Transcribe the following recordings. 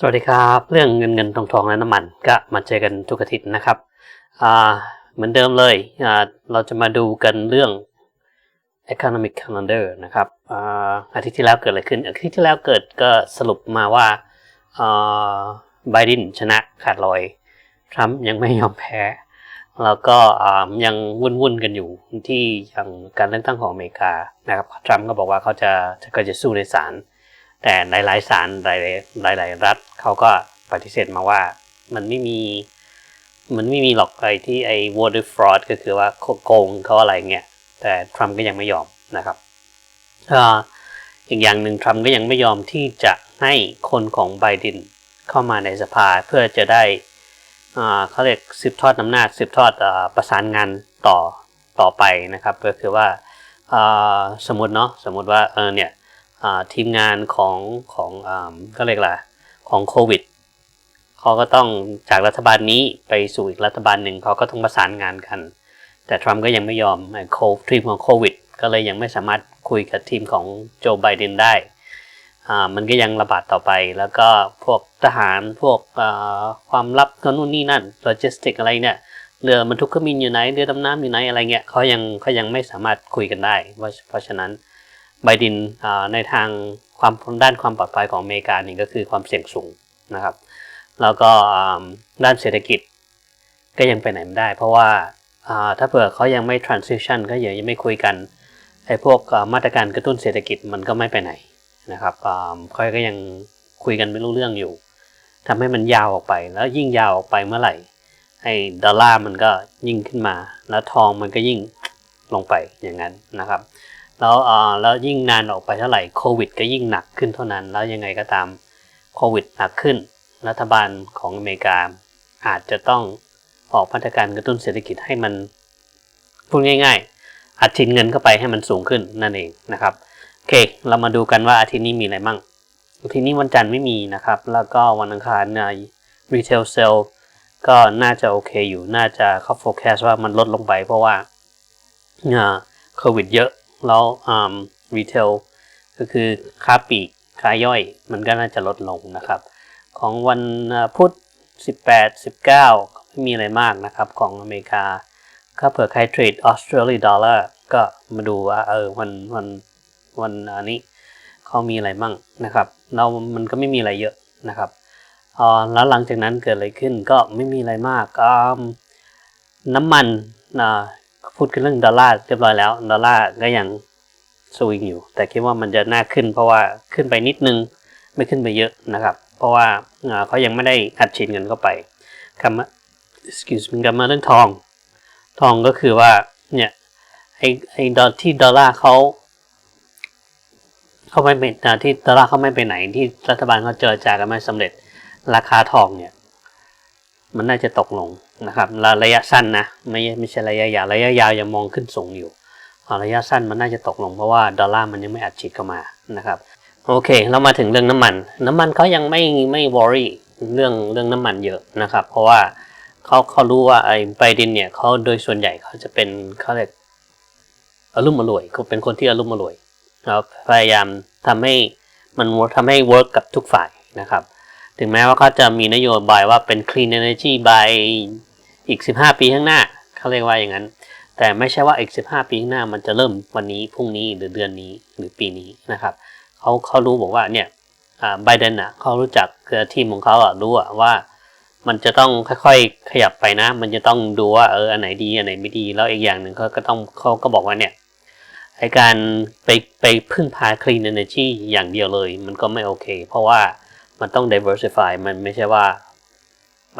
สวัสดีครับ เรื่องเงินเงินทองทองและน้ำมันก็มาเจอกันทุกอาทิตย์นะครับเหมือนเดิมเลยเราจะมาดูกันเรื่อง economic calendar นะครับอาอาทิตย์ที่แล้วเกิดอะไรขึ้นอาทิตย์ที่แล้วเกิดก็สรุปมาว่าไบเดนชนะขาดลอยทรัมป์ยังไม่ยอมแพ้ แล้วก็ยังวุ่นๆกันอยู่ที่อย่างการเลือกตั้งของอเมริกานะครับทรัมป์ก็บอกว่าเขาจะก็จะสู้ในศาล แต่หลายๆศาลหลายๆหลาย ๆ รัฐเขาก็ปฏิเสธมาว่ามันไม่มี มันไม่มีหรอกไอ้ที่ไอ้ voter fraud ก็คือว่าโกงเขาอะไรเงี้ยแต่ทรัมป์ก็ยังไม่ยอมนะครับอีกอย่างหนึ่งทรัมป์ก็ยังไม่ยอมที่จะให้คนของไบเดนเข้ามาในสภาเพื่อจะได้เขาเรียกสืบทอดอำนาจสืบทอดอประสานงานต่อต่อไปนะครับ ก็คือว่าสมมติเนาะสมมติว่าเออเนี่ย ทีมงานของของก็เรียกอะไรของโควิดเขาก็ต้องจากรัฐบาลนี้ไปสู่อีกรัฐบาลหนึ่งเขาก็ต้องประสานงานกัน แต่ทรัมป์ก็ยังไม่ยอมโคทีมของโควิด ก็เลยยังไม่สามารถคุยกับทีมของโจไบเดนได้มันก็ยังระบาดต่อไป แล้วก็พวกทหารพวกความลับก็นู่นนี่นั่นโลจิสติกอะไรเนี่ยเรือบรรทุกเครื่องบินอยู่ไหนเรือดำน้ำอยู่ไหนอะไรเงี้ยเขายังเขายังไม่สามารถคุยกันได้ เพราะฉะนั้น ไบเดนในทางความด้านความปลอดภัยของอเมริกานี่ก็คือความเสี่ยงสูงนะครับ แล้วก็ด้านเศรษฐกิจก็ยังไปไหนไม่ได้ เพราะว่าถ้าเผื่อเขายังไม่ transition ก็ยังยังไม่คุยกันไอ้พวกมาตรการกระตุ้นเศรษฐกิจมันก็ไม่ไปไหนนะครับเขาก็ยังคุยกันไม่รู้เรื่องอยู่ทำให้มันยาวออกไป แล้วยิ่งยาวออกไปเมื่อไหร่ไอ้ดอลลาร์มันก็ยิ่งขึ้นมา แล้วทองมันก็ยิ่งลงไปอย่างนั้นนะครับ แล้วอ่าแล้วยิ่งนานออกไปเท่าไหร่โควิด ก็ยิ่งหนักขึ้นเท่านั้น แล้วยังไงก็ตามโควิดหนักขึ้น รัฐบาลของอเมริกา อาจจะต้องออกมาตรการกระตุ้นเศรษฐกิจให้มันพูดง่ายๆอัดฉีดเงินเข้าไปให้มันสูงขึ้นนั่นเองนะครับโอเค เรามาดูกันว่าอาทิตย์นี้มีอะไรบ้างอาทิตย์นี้วันจันทร์ไม่มีนะครับ แล้วก็วันอังคารใน retail sale ก็น่าจะโอเคอยู่น่าจะเขา forecast ว่ามันลดลงไปเพราะว่าโควิดเยอะ แล้วรีเทลก็คือค้าปลีกค้าย่อย มันก็น่าจะลดลงนะครับ ของวันพุธ 18 19ไม่มีอะไรมากนะครับของอเมริกาก็เผื่อใครเทรดออสเตรเลียดอลลาร์ก็มาดูว่าเออวันวันวันอันนี้เขามีอะไรบ้างนะครับเรามันก็ไม่มีอะไรเยอะนะครับอ๋อแล้วหลังจากนั้นเกิดอะไรขึ้นก็ไม่มีอะไรมากน้ำมัน พูดกันเรื่องดอลลาร์เรียบร้อยแล้ว ดอลลาร์ก็ยังสวิงอยู่ แต่คิดว่ามันจะน่าขึ้น เพราะว่าขึ้นไปนิดนึงไม่ขึ้นไปเยอะนะครับ เพราะว่าเขายังไม่ได้อัดฉีดเงินเข้าไปคำว่า excuse me กลับมาเรื่องทอง ทองก็คือว่าเนี่ยไอไอดอลที่ดอลลาร์เขาเขาไม่เป็นที่ดอลลาร์เขาไม่ไปไหนที่รัฐบาลเขาเจรจากันไม่สำเร็จราคาทองเนี่ย มันน่าจะตกลงนะครับระยะสั้นนะไม่ไม่ใช่ระยะยาวระยะยาวยังมองขึ้นสูงอยู่ระยะสั้นมันน่าจะตกลงเพราะว่าดอลลาร์มันยังไม่อัดฉีดเข้ามานะครับโอเค เรามาถึงเรื่องน้ำมัน น้ำมันเขายังไม่ไม่วอรี่เรื่องเรื่องน้ำมันเยอะนะครับ เพราะว่าเขาเขารู้ว่าไอ้ไบเดนเนี่ยเขาโดยส่วนใหญ่เขาจะเป็นเขาเรียกอารมณ์อร่วยเขาเป็นคนที่อารมณ์อร่วยเราพยายามทำให้มันทำให้เวิร์กกับทุกฝ่ายนะครับ ถึงแม้ว่าเขาจะมีนโยบายว่าเป็น clean energy by อีก 15 ปีข้างหน้าเขาเรียกว่าอย่างนั้น แต่ไม่ใช่ว่าอีก 15 ปีข้างหน้ามันจะเริ่มวันนี้พรุ่งนี้หรือเดือนนี้หรือปีนี้นะครับเขาเขารู้บอกว่าเนี่ยไบเดนอะเขารู้จักทีมของเขาอะรู้อะว่ามันจะต้องค่อยๆ ขยับไปนะ มันจะต้องดูว่าเอออันไหนดีอันไหนไม่ดี แล้วอีกอย่างหนึ่งเขาก็ต้องเขาก็บอกว่าเนี่ยไอการไปไปพึ่งพา clean energy อย่างเดียวเลย มันก็ไม่โอเค เพราะว่า มันต้อง diversify มันไม่ใช่ว่า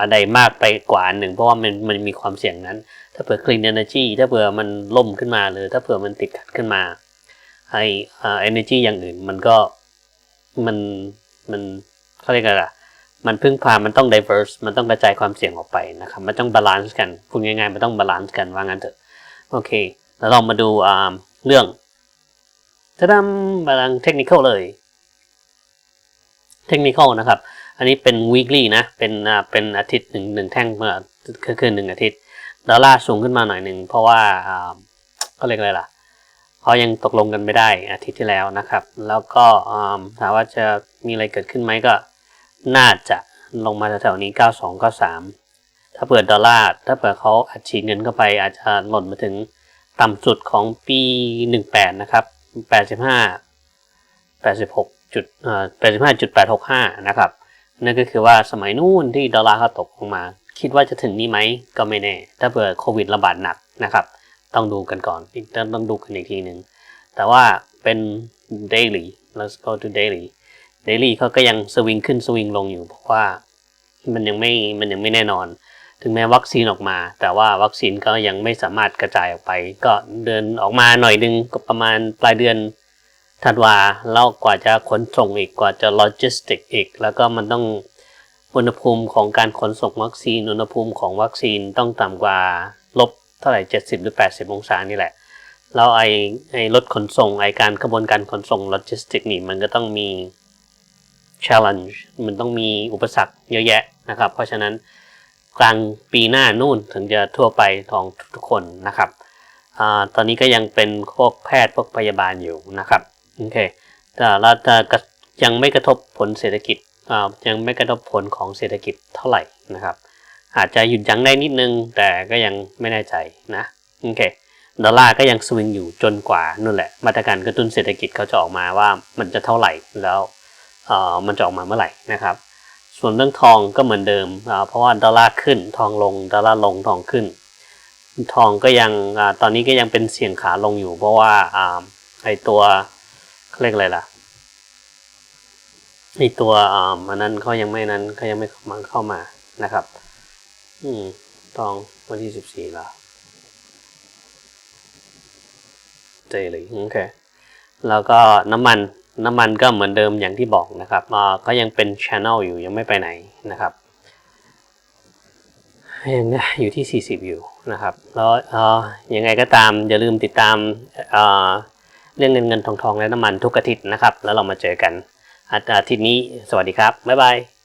อะไรมากไปกว่าหนึ่ง เพราะว่ามันมันมีความเสี่ยงนั้น ถ้าเผื่อ clean energy ถ้าเผื่อมันล่มขึ้นมาหรือถ้าเผื่อมันติดขัดขึ้นมาไอเอ่อ energy อย่างอื่นมันก็มันมันเขาเรียกอะไรมันพึ่งพา มันต้อง diverse มันต้องกระจายความเสี่ยงออกไปนะครับ มันต้องบาลานซ์กันพูดง่ายๆ มันต้องบาลานซ์กันว่างั้นเถอะ โอเค แล้วเรามาดูเรื่องจะดำบาลานซ์เทคนิคเลย เทคนิคนะครับ อันนี้เป็น weekly นะ เป็นเป็นอาทิตย์หนึ่งหนึ่งแท่งเมื่อคือคือหนึ่งอาทิตย์ ดอลลาร์สูงขึ้นมาหน่อยหนึ่งเพราะว่าก็เรียกอะไรล่ะเขายังตกลงกันไม่ได้อาทิตย์ที่แล้วนะครับ แล้วก็ถามว่าจะมีอะไรเกิดขึ้นไหมก็น่าจะลงมาแถวๆนี้ 92 93 ถ้าเปิดดอลลาร์ถ้าเปิดเขาอัดฉีดเงินเข้าไปอาจจะหล่นมาถึงต่ำสุดของปี 18 นะครับ 85 86 จุดเอ่อ85.865นะครับ นั่นก็คือว่าสมัยนู้นที่ดอลลาร์เขาตกลงมา คิดว่าจะถึงนี้ไหมก็ไม่แน่ ถ้าเปิดโควิดระบาดหนักนะครับ ต้องดูกันก่อนต้องต้องดูกันอีกทีหนึ่ง แต่ว่าเป็น daily let's go to daily daily เขาก็ยังสวิงขึ้นสวิงลงอยู่ เพราะว่ามันยังไม่มันยังไม่แน่นอน ถึงแม้วัคซีนออกมา แต่ว่าวัคซีนก็ยังไม่สามารถกระจายออกไป ก็เดินออกมาหน่อยนึงก็ประมาณปลายเดือน ธันวาแล้วกว่าจะขนส่งอีกกว่าจะโลจิสติกอีก แล้วก็มันต้องอุณหภูมิของการขนส่งวัคซีน อุณหภูมิของวัคซีนต้องต่ำกว่าลบเท่าไหร่70หรือ80องศานี่แหละ แล้วไอ้ไอ้รถขนส่งไอ้การกระบวนการขนส่งโลจิสติกนี่มันก็ต้องมี challenge มันต้องมีอุปสรรคเยอะแยะนะครับ เพราะฉะนั้นกลางปีหน้านู่นถึงจะทั่วไปของทุกคนนะครับอตอนนี้ก็ยังเป็นพวกแพทย์พวกพยาบาลอยู่นะครับ โอเคแต่เราจะยังไม่กระทบผลเศรษฐกิจอ่ายังไม่กระทบผลของเศรษฐกิจเท่าไหร่นะครับ อาจจะหยุดยั้งได้นิดนึง แต่ก็ยังไม่แน่ใจนะโอเคดอลลาร์ก็ยังสวิงอยู่จนกว่านู่นแหละ มาตรการกระตุ้นเศรษฐกิจเขาจะออกมาว่ามันจะเท่าไหร่แล้วอ่อมันจะออกมาเมื่อไหร่นะครับ ส่วนเรื่องทองก็เหมือนเดิมอ่าเพราะว่าดอลลาร์ขึ้นทองลงดอลลาร์ลงทองขึ้น ทองก็ยังอตอนนี้ก็ยังเป็นเสี่ยงขาลงอยู่ เพราะว่าอ่าไอตัว เขาเรียกอะไรล่ะไอตัวอ่ามันนั้นเขายังไม่นั้นเขายังไม่มันเข้ามานะครับ อืมทองวันที่สิบสี่ล้ว daily โอเคแล้วก็น้ำมันน้ำมันก็เหมือนเดิมอย่างที่บอกนะครับอ่าก็ยังเป็น channel อยู่ยังไม่ไปไหนนะครับยังอยู่ที่ 40 อยู่นะครับ แล้วยังไงก็ตามอย่าลืมติดตาม เรื่องเงินเงินทองทองและน้ำมันทุกอาทิตย์นะครับ แล้วเรามาเจอกันอาทิตย์นี้สวัสดีครับบ๊ายบาย